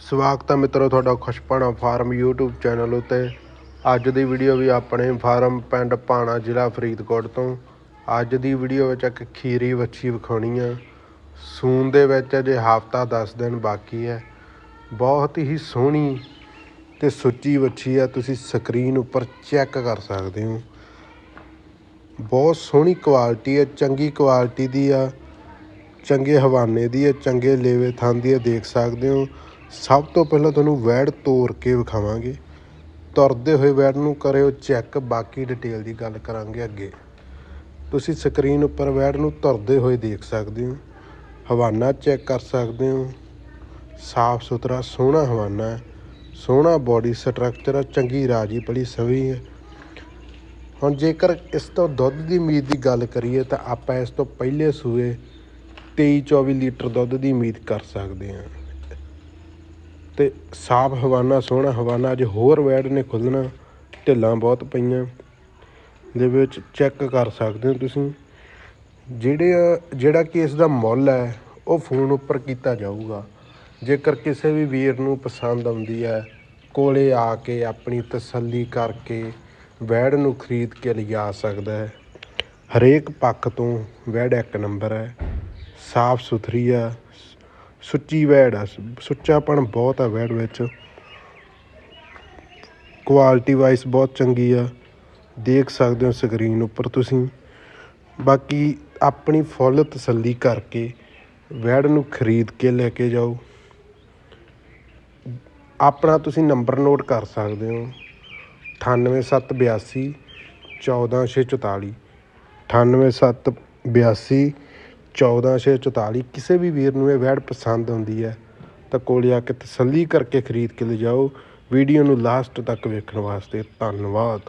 ਸਵਾਗਤ ਹੈ ਮਿੱਤਰੋ ਤੁਹਾਡਾ ਖੁਸ਼ਪਾਣਾ ਫਾਰਮ YouTube ਚੈਨਲ ਉਤੇ। ਅੱਜ ਦੀ ਵੀਡੀਓ ਵੀ ਆਪਣੇ ਫਾਰਮ ਪਿੰਡ ਪਾਣਾ ਜ਼ਿਲ੍ਹਾ ਫਰੀਦਕੋਟ ਤੋਂ। ਅੱਜ ਦੀ ਵੀਡੀਓ ਵਿੱਚ ਇੱਕ ਖੀਰੀ ਵੱਛੀ ਵਿਖਾਉਣੀ ਆ। ਸੂਨ ਦੇ ਵਿੱਚ ਅਜੇ ਹਫਤਾ 10 ਦਿਨ ਬਾਕੀ ਹੈ। ਬਹੁਤ ਹੀ ਸੋਹਣੀ ਤੇ ਸੁੱਚੀ ਵੱਛੀ ਆ। ਤੁਸੀਂ ਸਕਰੀਨ ਉੱਪਰ ਚੈੱਕ ਕਰ ਸਕਦੇ ਹੋ। ਬਹੁਤ ਸੋਹਣੀ ਕੁਆਲਿਟੀ ਹੈ ਚੰਗੀ ਕੁਆਲਿਟੀ ਦੀ ਆ। ਚੰਗੇ ਹਵਾਨੇ ਦੀ ਹੈ ਚੰਗੇ ਲੇਵੇ ਥਾਂ ਦੀ ਹੈ ਦੇਖ ਸਕਦੇ ਹੋ। ਸਭ ਤੋਂ ਪਹਿਲਾਂ ਤੁਹਾਨੂੰ ਵੈੜ ਤੋੜ ਕੇ ਵਿਖਾਵਾਂਗੇ। ਤੁਰਦੇ ਹੋਏ ਵੈੜ ਨੂੰ ਕਰਿਓ ਚੈੱਕ, ਬਾਕੀ ਡਿਟੇਲ ਦੀ ਗੱਲ ਕਰਾਂਗੇ ਅੱਗੇ। ਤੁਸੀਂ ਸਕਰੀਨ ਉੱਪਰ ਵੈੜ ਨੂੰ ਤੁਰਦੇ ਹੋਏ ਦੇਖ ਸਕਦੇ ਹੋ। ਹਵਾਨਾ ਚੈੱਕ ਕਰ ਸਕਦੇ ਹੋ। ਸਾਫ਼ ਸੁਥਰਾ, ਸੋਹਣਾ ਹਵਾਨਾ ਹੈ। ਸੋਹਣਾ ਬਾਡੀ ਸਟਰਕਚਰ ਹੈ, ਚੰਗੀ ਰਾਜੀ ਪਲੀ ਸਵੀ ਹੈ। ਹੁਣ ਜੇਕਰ ਇਸ ਤੋਂ ਦੁੱਧ ਦੀ ਉਮੀਦ ਦੀ ਗੱਲ ਕਰੀਏ ਤਾਂ ਆਪਾਂ ਇਸ ਤੋਂ ਪਹਿਲੇ ਸੂਏ 23 24 ਲੀਟਰ ਦੁੱਧ ਦੀ ਉਮੀਦ ਕਰ ਸਕਦੇ ਹਾਂ। ਤੇ ਸਾਫ਼ ਹਵਾਨਾ, ਸੋਹਣਾ ਹਵਾਨਾ, ਅੱਜ ਹੋਰ ਵੈੜ ਨੇ ਖੁੱਲ੍ਹਣਾ, ਢਿੱਲਾਂ ਬਹੁਤ ਪਈਆਂ। ਦੇ ਵਿੱਚ ਚੈੱਕ ਕਰ ਸਕਦੇ ਹੋ ਤੁਸੀਂ। ਜਿਹੜੇ ਜਿਹੜਾ ਕਿ ਇਸ ਦਾ ਮੁੱਲ ਹੈ, ਉਹ ਫੋਨ ਉੱਪਰ ਕੀਤਾ ਜਾਊਗਾ। ਜੇਕਰ ਕਿਸੇ ਵੀ ਵੀਰ ਨੂੰ ਪਸੰਦ ਆਉਂਦੀ ਹੈ, ਕੋਲੇ ਆ ਕੇ ਆਪਣੀ ਤਸੱਲੀ ਕਰਕੇ ਵੈੜ ਨੂੰ ਖਰੀਦ ਕੇ ਲਿਜਾ ਸਕਦਾ ਹੈ। ਹਰੇਕ ਪੱਖ ਤੋਂ ਵੈੜ ਇੱਕ ਨੰਬਰ ਹੈ। ਸਾਫ਼ ਸੁਥਰੀ ਆ ਸੁੱਚੀ ਵੈੜ ਆ ਸੁੱਚਾਪਣ ਬਹੁਤ ਆ ਵੈੜ ਵਿੱਚ। ਕੁਆਲਿਟੀ ਵਾਈਜ਼ ਬਹੁਤ ਚੰਗੀ ਆ। ਦੇਖ ਸਕਦੇ ਹੋ ਸਕਰੀਨ ਉੱਪਰ ਤੁਸੀਂ। ਬਾਕੀ ਆਪਣੀ ਫੁੱਲ ਤਸੱਲੀ ਕਰਕੇ ਵੈੜ ਨੂੰ ਖਰੀਦ ਕੇ ਲੈ ਕੇ ਜਾਓ। ਆਪਣਾ ਤੁਸੀਂ ਨੰਬਰ ਨੋਟ ਕਰ ਸਕਦੇ ਹੋ। 98782 14644 98782 14644 ਕਿਸੇ ਵੀ ਵੀਰ ਨੂੰ ਇਹ ਵੈੜ ਪਸੰਦ ਆਉਂਦੀ ਹੈ, ਤਾਂ ਕੋਲ ਆ ਕੇ ਤਸੱਲੀ ਕਰਕੇ ਖਰੀਦ ਕੇ ਲਿਜਾਓ। ਵੀਡੀਓ ਨੂੰ ਲਾਸਟ ਤੱਕ ਵੇਖਣ ਵਾਸਤੇ ਧੰਨਵਾਦ।